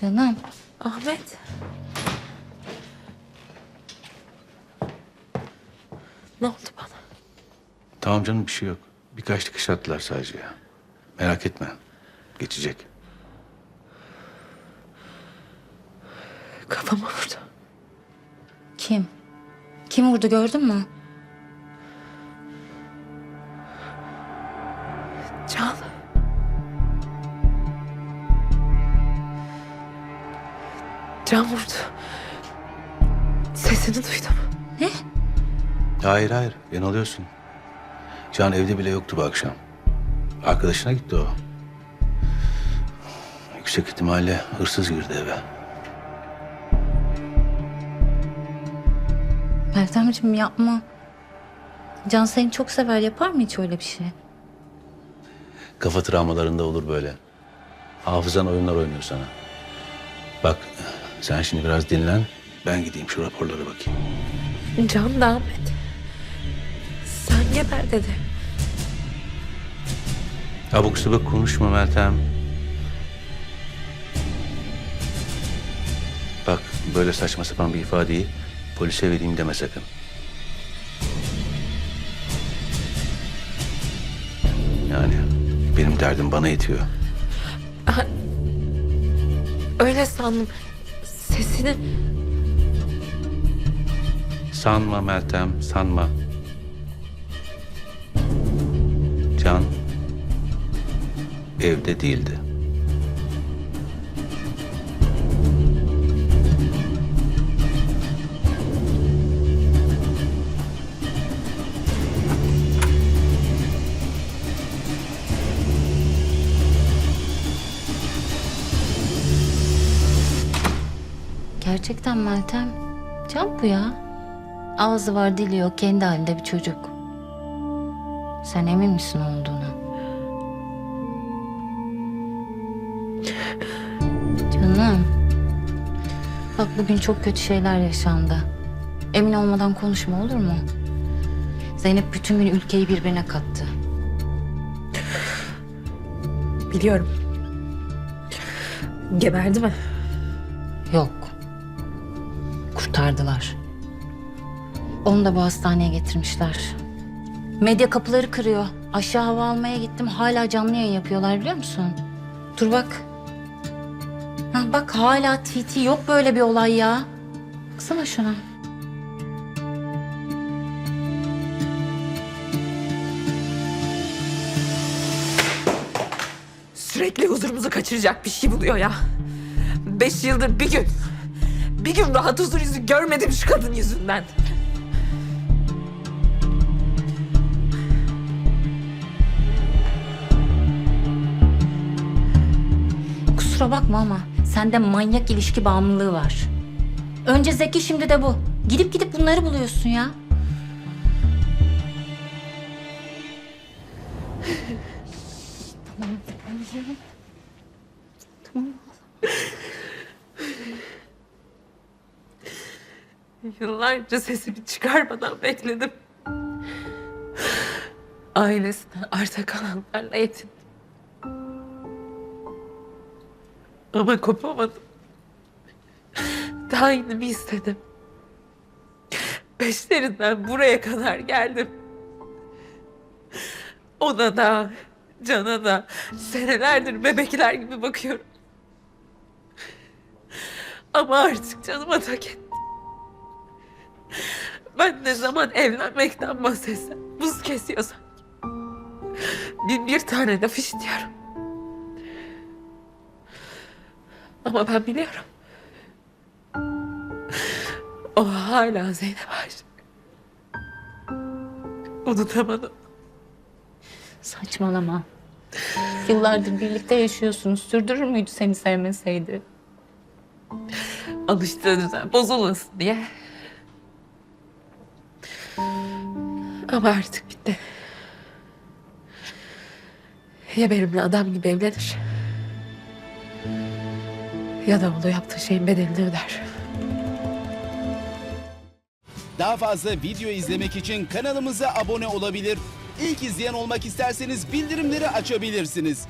Canım. Ahmet. Ne oldu bana? Tamam canım bir şey yok. Birkaç dikiş attılar sadece ya. Merak etme. Geçecek. Kafama vurdu. Kim? Kim vurdu gördün mü? Can vurdu. Sesini duydum. Hayır hayır yanılıyorsun. Can evde bile yoktu bu akşam. Arkadaşına gitti o. Yüksek ihtimalle hırsız girdi eve. Meltemciğim yapma. Can seni çok sever yapar mı hiç öyle bir şey? Kafa travmalarında olur böyle. Hafızan oyunlar oynuyor sana. Bak sen şimdi biraz dinlen. Ben gideyim şu raporlara bakayım. Can da Ahmet. Sen geber dedi. Abuk subuk konuşma Meltem. Bak böyle saçma sapan bir ifadeyi polise vereyim deme sakın. Yani benim derdim bana yetiyor. Öyle sandım. Sesini Sanma Meltem, sanma. Can evde değildi. Gerçekten Meltem. Can bu ya. Ağzı var dili yok kendi halinde bir çocuk. Sen emin misin olduğuna? Canım. Bak bugün çok kötü şeyler yaşandı. Emin olmadan konuşma olur mu? Zeynep bütün gün ülkeyi birbirine kattı. biliyorum. Geberdi mi? Yok. Kurtardılar. Onu da bu hastaneye getirmişler. Medya kapıları kırıyor. Aşağı hava almaya gittim. Hala canlı yayın yapıyorlar biliyor musun? Dur bak. Ha, bak hala TT yok böyle bir olay ya. Baksana şuna. Sürekli huzurumuzu kaçıracak bir şey buluyor ya. Beş yıldır bir gün. Bir gün rahat huzur yüzü görmedim şu kadın yüzünden. Kusura bakma ama sende manyak ilişki bağımlılığı var. Önce Zeki şimdi de bu. Gidip gidip bunları buluyorsun ya. Yıllarca sesimi çıkarmadan bekledim. Ailesinden arta kalanlarla yetindim. Ama kopamadım. İyini istedim. Peşlerinden buraya kadar geldim. Ona da, Can'a da senelerdir bebekler gibi bakıyorum. Ama artık canıma tak etti. Ben ne zaman evlenmekten bahsetsem buz kesiyor sanki. Bin bir tane laf işitiyorum. Ama ben biliyorum. O hala Zeynep aşık. Unutamadım. Saçmalama. Yıllardır birlikte yaşıyorsunuz. Sürdürür müydü seni sevmeseydi? Alıştığı düzen bozulmasın diye. Ama artık bitti. Ya benimle adam gibi evlenir. Ya da onu yaptığı şeyin bedelini öder. Daha fazla video izlemek için kanalımıza abone olabilir. İlk izleyen olmak isterseniz bildirimleri açabilirsiniz.